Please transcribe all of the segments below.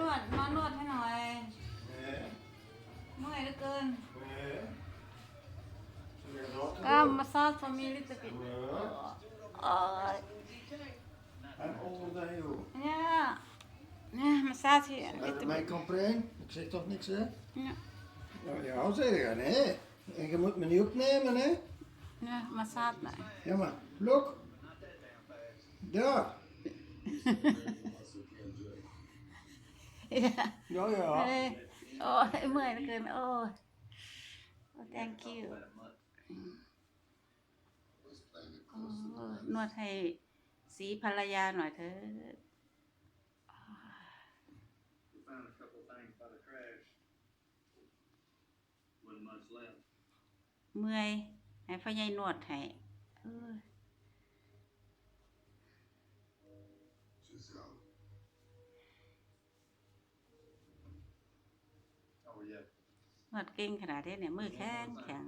นวดมานวดให้หน่อย Nee, เมื่อยเหลือเกิน nee. Zullen we dat ก็ doen? มาซาสฟามิลิตปิด Ja. โอ้ย En onder de heel. เนี่ยเนี่ยมาซาที่ลิต Met ปิด mijn compreen? Ik zeg toch niks, hè? เนี่ย Nou ja, zeg je, nee. En je moet me niet opnemen, hè? เนี่ยมาซาหน่อย Ja, maar, look. Daar. เนี่ย Ja, เอ้ ja. ยโอ้ยเมื่อยเหลือเกินโอ้ยโอ้ thank you โอ้นวดให้สีภรรยาหน่อยเถอะ We found a couple of things by the crash. Wasn't much left. เมื่อยให้พ่อใหญ่นวดให้เออ Oh, yeah. นวดเก่งขนาดนี้เนี่ย มือแข็งแข็ง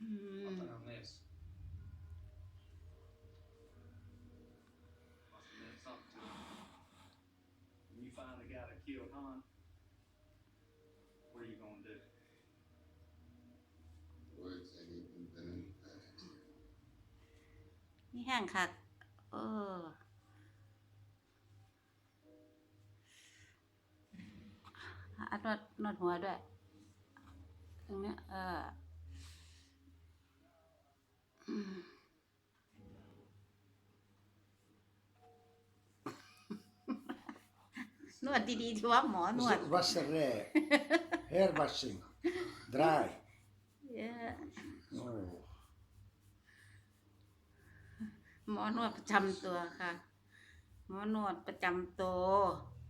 อืม Nothing on this. Must have meant something to him. When you find the guy that killed Han, what are you gonna do? Words ain't even been in the past. นี่แห้งคักเออ อะนวดนวดหัวด้วย ตรงเนี้ย เอออืมนวดดีๆที่ว่าหมอนวด Wasserij. Herwassing. Draai. เยอะ Oh. หมอนวดประจำตัวค่ะ หมอนวดประจำตัว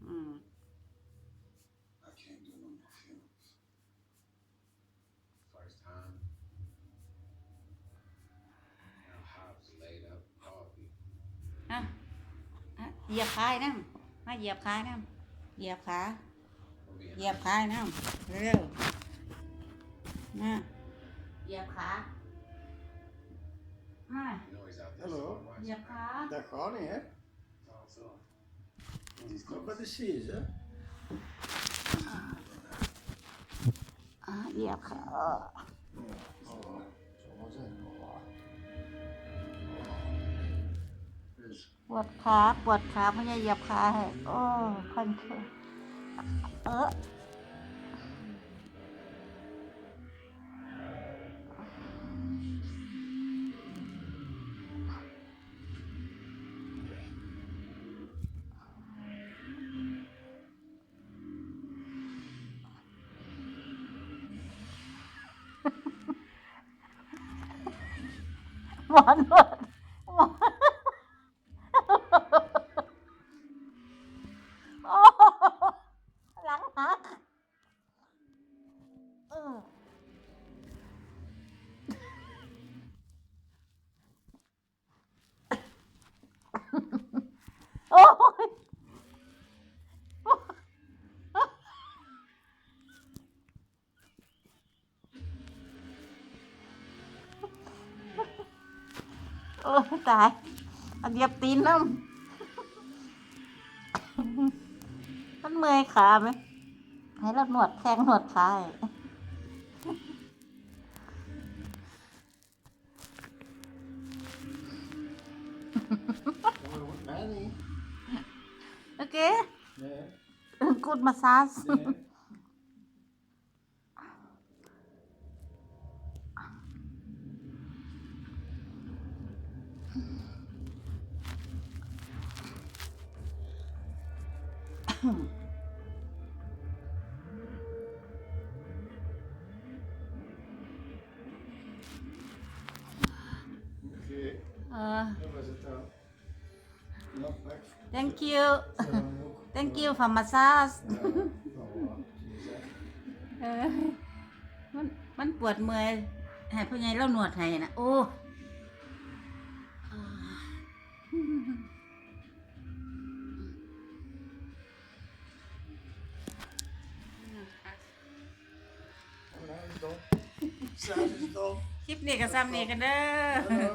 อืม First time. Now Hobbs laid up Harvey. อะอะเหยียบคายน้ำมาเหยียบคายน้ำเหยียบขา For being เหยียบคายน้ำเร็วๆมาเหยียบขามา you know he's out there Hello. somewhere เหยียบ watching. ขา Dat gaat niet, hè? Also, Not bij de seas, hè? อะ เหยียบขา Oh, zo was het. Oh. Dus, ปวดขาปวดขาไม่ใช่เหยียบขาให้โอ้พันคือเออ หม อ้ยตายเอาเหยียบตีนน้ำมันเมื่อยขาไหมให้เราหนวดแข้งหนวดขาให้ dat hoort mij niet. โอเค Nee, กูดมาซาส nee. Oké, เออ dat was het dan. Nog weg. thank you Zijn we ook? thank you for massage Ja, nou, wat je zegt. เออมันมันปวดเมื่อยให้พ่อใหญ่เราหนวดให้นะโอ้ คลิปนี้ก็ซ้ำนี่กันเด้อ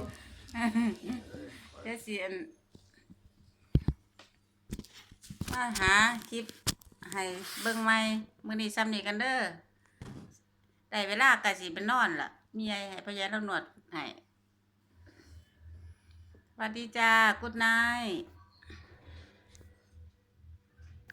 เดี๋ยวสิอันมาหาคลิปให้เบิ่งใหม่มื้อนี้ซ้ำนี้กันเด้อได้เวลากะสิไปนอนล่ะมีไอ้ให้พยาเรานวดให้สวัสดีจ้ากุดไนท์